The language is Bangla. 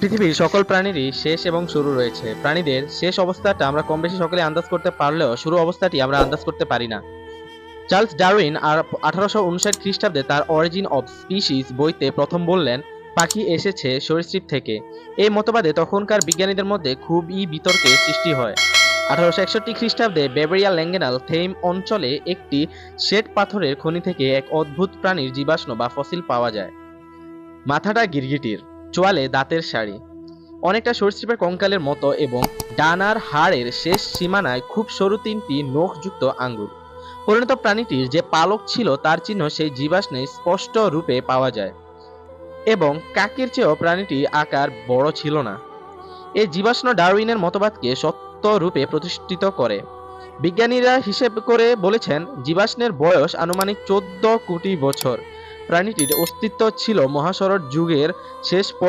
পৃথিবীর সকল প্রাণীরই শেষ এবং শুরু রয়েছে। প্রাণীদের শেষ অবস্থাটা আমরা কম বেশি সকলে আন্দাজ করতে পারলেও শুরু অবস্থাটি আমরা আন্দাজ করতে পারি না। চার্লস ডারউইন আর আঠারোশো উনষাট খ্রিস্টাব্দে তার অরিজিন অব স্পিসিস বইতে প্রথম বললেন, পাখি এসেছে সরীসৃপ থেকে। এই মতবাদে তখনকার বিজ্ঞানীদের মধ্যে খুবই বিতর্কের সৃষ্টি হয়। আঠারোশো একষট্টি খ্রিস্টাব্দে বেবেরিয়া ল্যাঙ্গেনাল থেইম অঞ্চলে একটি শ্বেত পাথরের খনি থেকে এক অদ্ভুত প্রাণীর জীবাশ্ম বা ফসিল পাওয়া যায়। মাথাটা গিরগিটির। চোয়ালে দাঁতের শাড়ি। অনেকটা সরীসৃপের কঙ্কালের মতো এবং ডানার হাড়ের শেষ সীমানায় খুব সরু তিনটি নখযুক্ত আঙ্গুর। পরিণত প্রাণীটির যে পালক ছিল তার চিহ্ন সেই জীবাশ্মে স্পষ্ট রূপে পাওয়া যায় এবং কাকের চেয়েও প্রাণীটি আকার বড় ছিল না। এই জীবাশ্ম ডারউইনের মতবাদকে সত্য রূপে প্রতিষ্ঠিত করে। বিজ্ঞানীরা হিসেব করে বলেছেন, জীবাশ্মের বয়স আনুমানিক চোদ্দ কোটি বছর। প্রাণীটির অস্তিত্ব ছিল মহাসড়ক যুগের শেষ